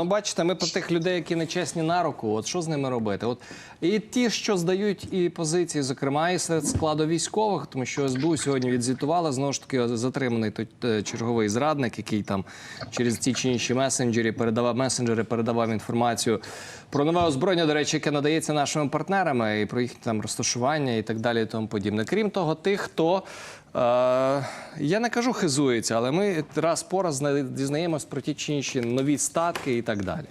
Ну, бачите, ми про тих людей, які нечесні на руку. От що з ними робити? От і ті, що здають і позиції, зокрема, і серед складу військових, тому що СБУ сьогодні відзвітувала знову ж таки затриманий той е, черговий зрадник, який там через ті чи інші месенджері передавав месенджери, передавав інформацію про нове озброєння, до речі, яке надається нашими партнерами, і про їхнє там розташування і так далі, і тому подібне. Крім того, тих, хто я не кажу хизується, але ми раз по раз дізнаємось про ті чи інші нові статки і так далі.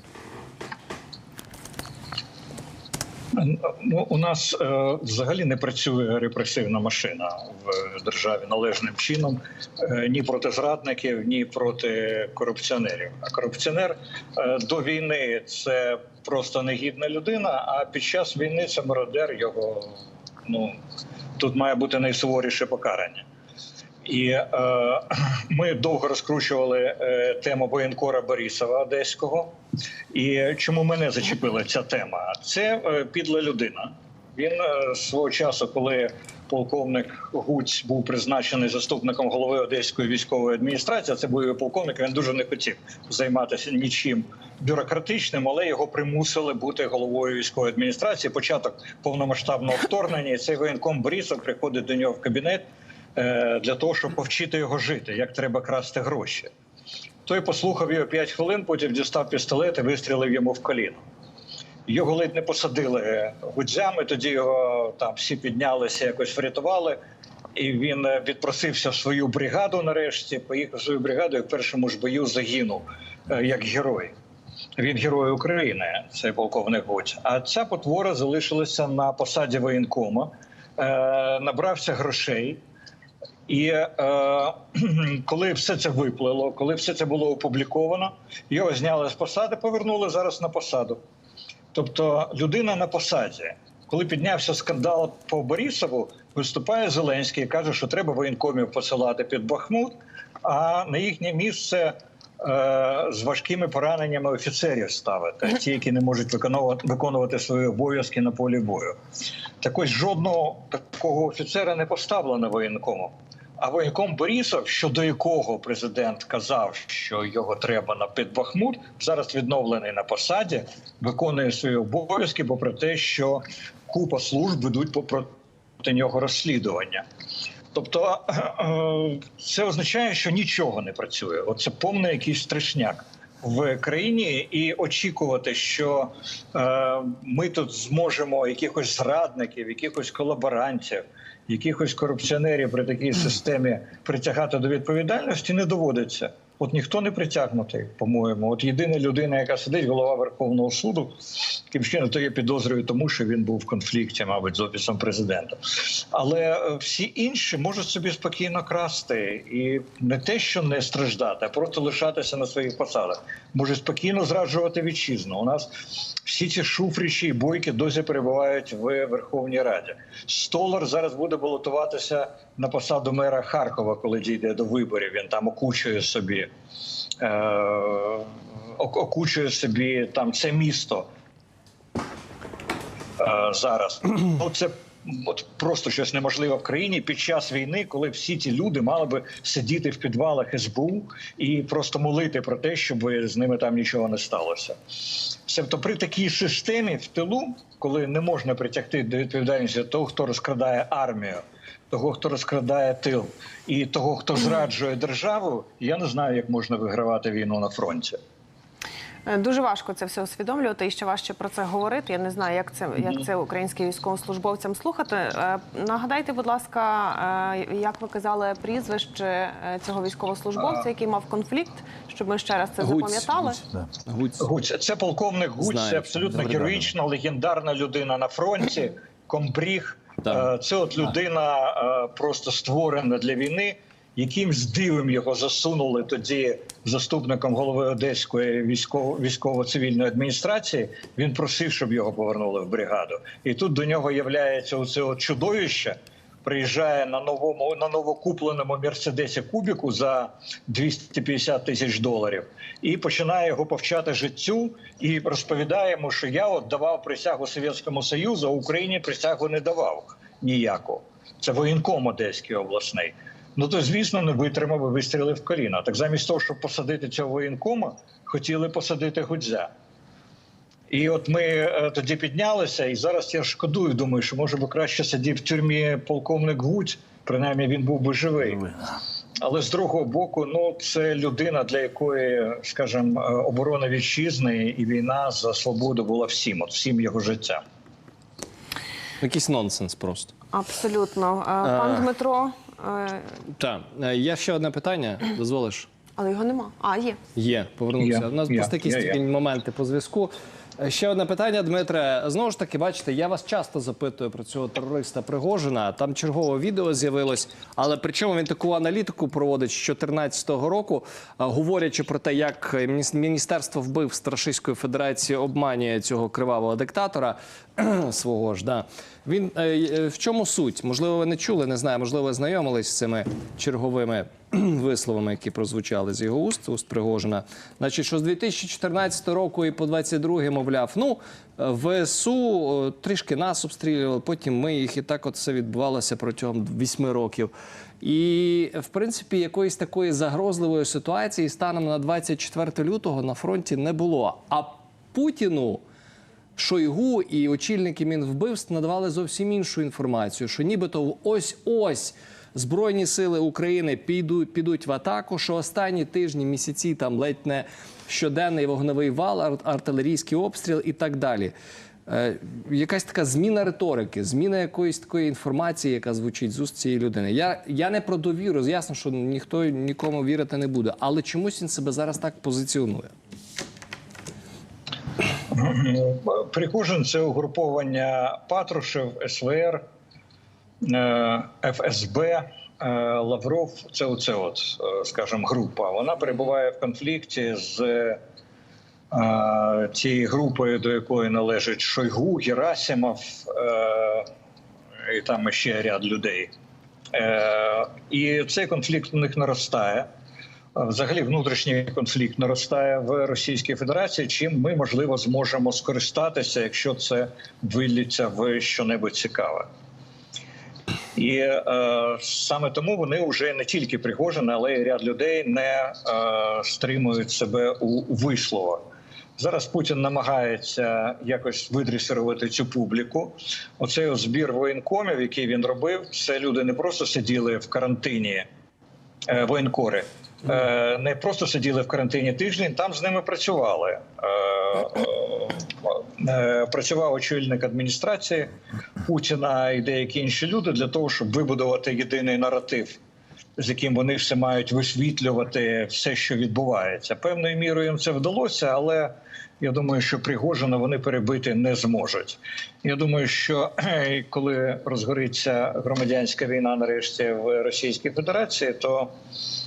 Ну, у нас е, взагалі не працює репресивна машина в державі належним чином е, ні проти зрадників, ні проти корупціонерів. А корупціонер е, до війни це просто негідна людина. А під час війни це мародер. Його ну тут має бути найсуворіше покарання. І е, ми довго розкручували е, тему воєнкора Борисова Одеського. І чому мене зачепила ця тема? Це е, підла людина. Він е, свого часу, коли полковник Гуць був призначений заступником голови Одеської військової адміністрації, а це його полковник. Він дуже не хотів займатися нічим бюрократичним, але його примусили бути головою військової адміністрації. Початок повномасштабного вторгнення. І цей воєнком Борисов приходить до нього в кабінет е, для того, щоб повчити його жити, як треба красти гроші. Той послухав його 5 хвилин, потім дістав пістолет і вистрілив йому в коліно. Його ледь не посадили гудзями, тоді його там всі піднялися, якось врятували. І він е, відпросився в свою бригаду нарешті, поїхав в свою бригаду і в першому ж бою загинув е, як герой. Він герой України, це полковник Гудь. А ця потвора залишилася на посаді воєнкома, е, набрався грошей. І е, коли все це виплило, коли все це було опубліковано, його зняли з посади, повернули зараз на посаду. Тобто людина на посаді. Коли піднявся скандал по Борисову, виступає Зеленський і каже, що треба воєнкомів посилати під Бахмут, а на їхнє місце е, з важкими пораненнями офіцерів ставити, ті, які не можуть виконувати, виконувати свої обов'язки на полі бою. Так ось жодного такого офіцера не поставлено воєнкомом. А воєнком Борисов, щодо якого президент казав, що його треба на підбахмут, зараз відновлений на посаді, виконує свої обов'язки, попри те, що купа служб ведуть проти нього розслідування. Тобто е, це означає, що нічого не працює. Оце повний якийсь страшняк в країні, і очікувати, що е, ми тут зможемо якихось зрадників, якихось колаборантів, якихось корупціонерів при такій системі притягати до відповідальності, не доводиться. От ніхто не притягнутий, по-моєму. От єдина людина, яка сидить, голова Верховного суду, яким чином то я підозрюю, тому що він був в конфлікті, мабуть, з офісом президента. Але е, всі інші можуть собі спокійно красти і не те, що не страждати, а просто лишатися на своїх посадах. Можуть спокійно зраджувати вітчизну. У нас всі ці шуфричі і бойки досі перебувають в Верховній Раді. Столар зараз буде балотуватися на посаду мера Харкова, коли дійде до виборів. Він там окучує собі. Е, окучує собі там це місто е, зараз. Ну це от просто щось неможливе в країні під час війни, коли всі ці люди мали би сидіти в підвалах СБУ і просто молити про те, щоб з ними там нічого не сталося. Тобто при такій системі в тилу, коли не можна притягти до відповідальності того, хто розкрадає армію. Того, хто розкрадає тил, і того, хто зраджує державу, я не знаю, як можна вигравати війну на фронті. Е, Дуже важко це все усвідомлювати і ще важче про це говорити. Я не знаю, як це як це українським військовослужбовцям слухати. Е, Нагадайте, будь ласка, е, як ви казали прізвище цього військовослужбовця, який мав конфлікт, щоб ми ще раз це Гуць, запам'ятали. Гуць, да. Гуць. Гуць, це полковник Гуць, Знаю, це абсолютно добре, героїчна, легендарна людина на фронті, комбріг. Так. Це от людина просто створена для війни. Якимсь дивом його засунули тоді заступником голови Одеської військово- військово-цивільної адміністрації. Він просив, щоб його повернули в бригаду. І тут до нього являється оце чудовище. Приїжджає на новому на новокупленому мерседесі Кубіку за 250 тисяч доларів і починає його повчати життю і розповідає йому, що я от давав присягу Совєтському Союзу, а Україні присягу не давав ніяку. Це воєнком Одеський обласний. Ну то звісно не витримав і вистрілив в коліна. Так замість того, щоб посадити цього воєнкома, хотіли посадити Гудзя. І от ми е, тоді піднялися, і зараз я шкодую, думаю, що може би краще сидів в тюрмі полковник Гудь, принаймні він був би живий. Але з другого боку, ну це людина, для якої, скажімо, е, оборона вітчизни і війна за свободу була всім, от всім його життям. Якийсь нонсенс просто. Абсолютно. Е, Пан Е. Дмитро, е, Так, є ще одне питання. Дозволиш? але його нема. А, є. Є, повернувся. Є, У нас є, просто якісь є, такі є. моменти по зв'язку. Е, Ще одне питання, Дмитре. Знову ж таки, бачите, я вас часто запитую про цього терориста Пригожина. Там чергове відео з'явилось, але причому він таку аналітику проводить з 2014 року, е, говорячи про те, як мініс- Міністерство вбивств Російської Федерації обманює цього кривавого диктатора свого ж. Да. Він е, в чому суть? Можливо, ви не чули, не знаю, можливо, знайомились з цими черговими висловами, які прозвучали з його уст, уст Пригожина. Значить, що з 2014 року і по 22 мовляв, ну ВСУ трішки нас обстрілювали, потім ми їх, і так от все відбувалося протягом 8 років. І в принципі якоїсь такої загрозливої ситуації станом на 24 лютого на фронті не було. А Путіну. Шойгу і очільники Мінвбивств надавали зовсім іншу інформацію, що нібито ось-ось Збройні сили України підуть, підуть в атаку, що останні тижні, місяці там ледь не щоденний вогневий вал, ар- артилерійський обстріл і так далі. Е, якась така зміна риторики, зміна якоїсь такої інформації, яка звучить з уст цієї людини. Я, я не про довіру, ясно, що ніхто нікому вірити не буде, але чомусь він себе зараз так позиціонує. Пригожин це угруповання Патрушев, СВР, е, ФСБ, е, Лавров. Це оце, от, е, скажімо, група. Вона перебуває в конфлікті з е, тією групою, до якої належить Шойгу, Герасимов е, і там ще ряд людей. Е, І цей конфлікт у них наростає. Взагалі, внутрішній конфлікт наростає в Російській Федерації. Чим ми можливо зможемо скористатися, якщо це вилліться в щонебудь цікаве. І е, саме тому вони вже не тільки Пригожин, але й ряд людей не е, стримують себе у, висловах. Зараз Путін намагається якось видресирувати цю публіку. Оцей збір воєнкомів, який він робив, це люди не просто сиділи в карантині е, воєнкори, не просто сиділи в карантині тиждень, там з ними працювали. Е, е, е, Працював очільник адміністрації Путіна і деякі інші люди для того, щоб вибудувати єдиний наратив, з яким вони все мають висвітлювати все, що відбувається. Певною мірою їм це вдалося, але я думаю, що Пригожина вони перебити не зможуть. Я думаю, що коли розгориться громадянська війна нарешті в Російській Федерації, то е,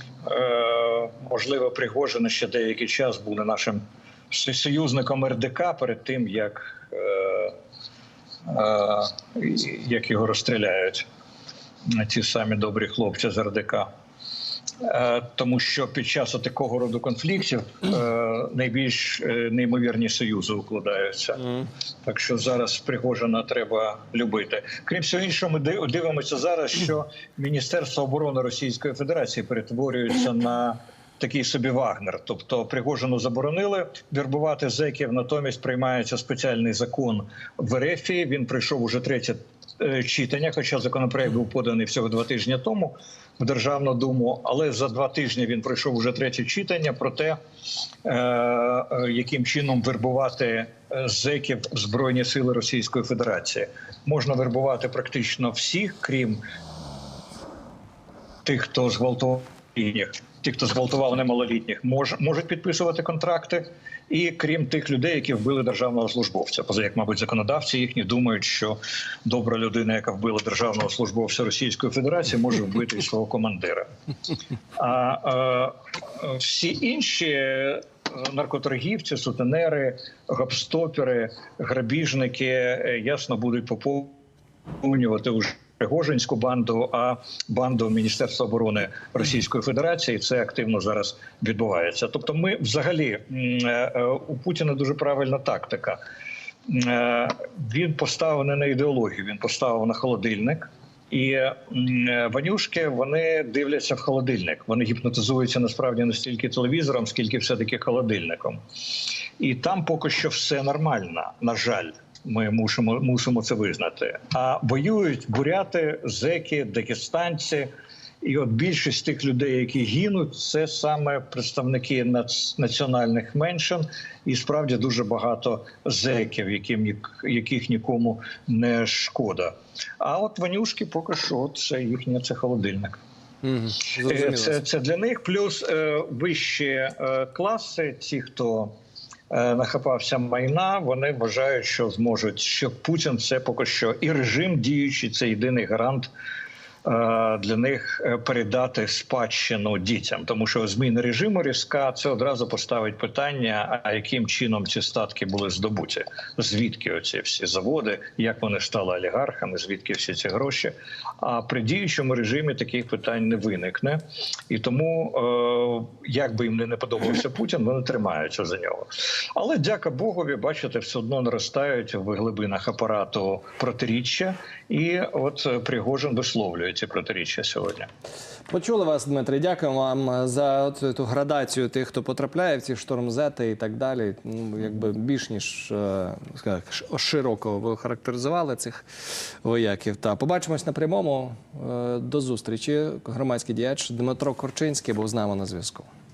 можливо Пригожин ще деякий час буде нашим союзником РДК перед тим, як, е, е, як його розстріляють ті самі добрі хлопці з РДК. Е, Тому що під час такого роду конфліктів е, найбільш е, неймовірні союзи укладаються. Так що зараз Пригожина треба любити. Крім всього іншого, ми дивимося зараз, що Міністерство оборони Російської Федерації перетворюється на такий собі Вагнер. Тобто Пригожину заборонили вірбувати зеків, натомість приймається спеціальний закон в РФ. Він пройшов уже третє читання, хоча законопроект був поданий всього два тижні тому в Державну думу. Але за два тижні він пройшов уже третє читання про те, е, е, яким чином вербувати е, зеків Збройні Сили Російської Федерації. Можна вербувати практично всіх, крім тих, хто зґвалтував ті, хто зґвалтував немалолітніх, мож, можуть підписувати контракти, і крім тих людей, які вбили державного службовця. Поза як, мабуть, законодавці їхні думають, що добра людина, яка вбила державного службовця Російської Федерації, може вбити і свого командира. А е, всі інші. е, Наркоторгівці, сутенери, гопстопери, грабіжники е, ясно будуть поповнювати уже Пригожинську банду, а банду Міністерства оборони Російської Федерації це активно зараз відбувається. Тобто, ми взагалі е, е, у Путіна дуже правильна тактика. Е, Він поставив не на ідеологію, він поставив на холодильник. І ванюшки вони дивляться в холодильник. Вони гіпнотизуються насправді не стільки телевізором, скільки все-таки холодильником. І там поки що все нормально. На жаль, ми мусимо, мусимо це визнати. А воюють буряти, зеки, дагестанці. І от більшість тих людей, які гинуть, це саме представники нац- національних меншин, і справді дуже багато зеків, яким яких нікому не шкода. А от ванюшки поки що це їхнє це холодильник. Е, Це, це для них. Плюс е, вищі е, класи, ті, хто нахапався майна, вони вважають, що зможуть, що Путін це поки що і режим діючий, це єдиний гарант. Е, Для них е, передати спадщину дітям, тому що зміна режиму різка це одразу поставить питання: а яким чином ці статки були здобуті? Звідки оці всі заводи, як вони стали олігархами? Звідки всі ці гроші? А при діючому режимі таких питань не виникне, і тому, е, як би їм не подобався Путін, вони тримаються за нього. Але дяка Богові, бачите, все одно наростають в глибинах апарату протиріччя, і от Пригожин висловлює ці протиріччя сьогодні. Почули вас, Дмитре. Дякую вам за цю градацію тих, хто потрапляє в ці штормзети і так далі. Ну, якби більш ніж е, скажімо, широко ви характеризували цих вояків. Та побачимось на прямому. Е, До зустрічі. Громадський діяч Дмитро Корчинський був з нами на зв'язку.